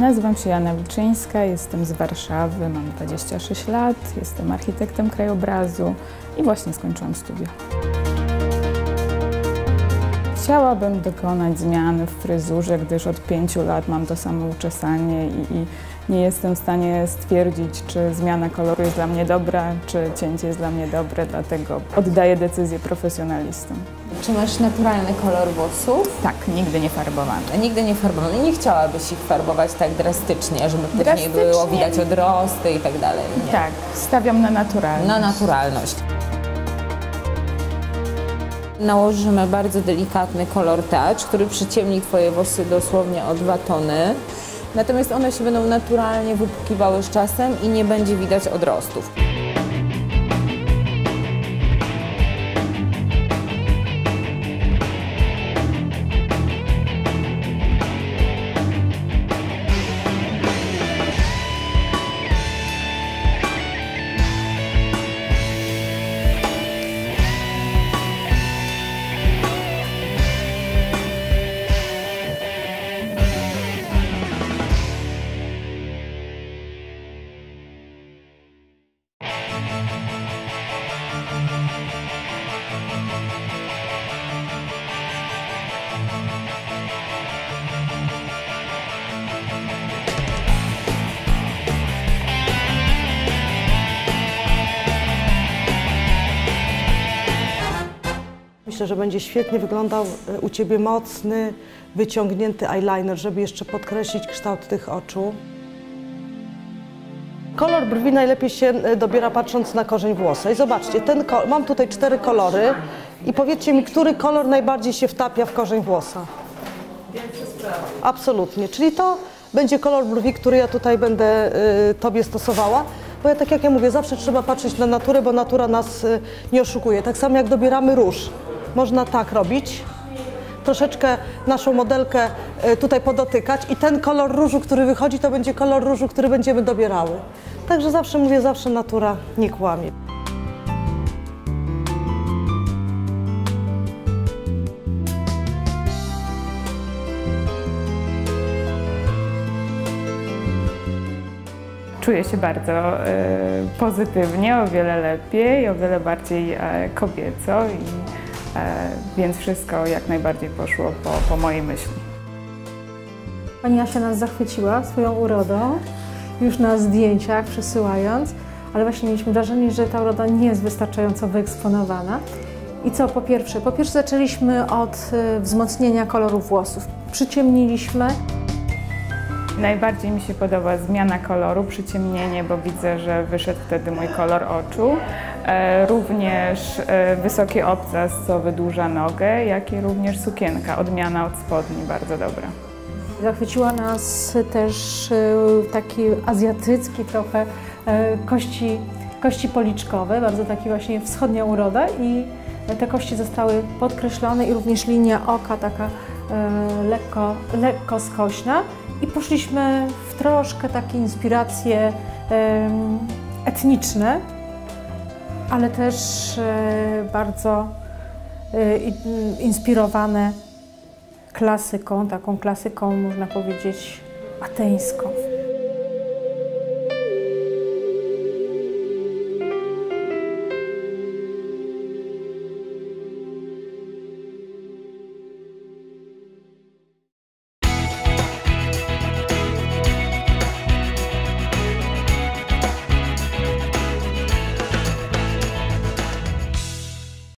Nazywam się Jana Wilczyńska, jestem z Warszawy, mam 26 lat, jestem architektem krajobrazu i właśnie skończyłam studia. Chciałabym dokonać zmiany w fryzurze, gdyż od pięciu lat mam to samo uczesanie i, i nie jestem w stanie stwierdzić, czy zmiana koloru jest dla mnie dobra, czy cięcie jest dla mnie dobre, dlatego oddaję decyzję profesjonalistom. Czy masz naturalny kolor włosów? Tak, nigdy nie farbowany. Nigdy nie farbowany. Nie chciałabyś ich farbować tak drastycznie, żeby później Drastycznie. było widać odrosty i tak dalej. Nie. Tak, stawiam na naturalność. Na naturalność. Nałożymy bardzo delikatny kolor touch, który przyciemni Twoje włosy dosłownie o dwa tony. Natomiast one się będą naturalnie wypukiwały z czasem i nie będzie widać odrostów. Myślę, że będzie świetnie wyglądał e, u Ciebie mocny, wyciągnięty eyeliner, żeby jeszcze podkreślić kształt tych oczu. Kolor brwi najlepiej się e, dobiera patrząc na korzeń włosa. I zobaczcie, ten mam tutaj cztery kolory i powiedzcie mi, który kolor najbardziej się wtapia w korzeń włosa? Absolutnie, czyli to będzie kolor brwi, który ja tutaj będę y, Tobie stosowała. Bo ja tak jak ja mówię, zawsze trzeba patrzeć na naturę, bo natura nas y, nie oszukuje. Tak samo jak dobieramy róż. Można tak robić, troszeczkę naszą modelkę y, tutaj podotykać i ten kolor różu, który wychodzi, to będzie kolor różu, który będziemy dobierały. Także zawsze mówię, zawsze natura nie kłamie. Czuję się bardzo e, pozytywnie, o wiele lepiej, o wiele bardziej e, kobieco, i, e, więc wszystko jak najbardziej poszło po, po mojej myśli. Pani Asia nas zachwyciła swoją urodą, już na zdjęciach przesyłając, ale właśnie mieliśmy wrażenie, że ta uroda nie jest wystarczająco wyeksponowana. I co po pierwsze? Po pierwsze zaczęliśmy od y, wzmocnienia koloru włosów. Przyciemniliśmy, Najbardziej mi się podoba zmiana koloru, przyciemnienie, bo widzę, że wyszedł wtedy mój kolor oczu. E, również e, wysoki obcas, co wydłuża nogę, jak i również sukienka, odmiana od spodni, bardzo dobra. Zachwyciła nas też y, taki azjatycki trochę kości, kości policzkowe, bardzo taki właśnie wschodnia uroda i te kości zostały podkreślone i również linia oka taka lekko, lekko skośna i poszliśmy w troszkę takie inspiracje etniczne, ale też e, bardzo e, i- inspirowane klasyką, taką klasyką można powiedzieć ateńską.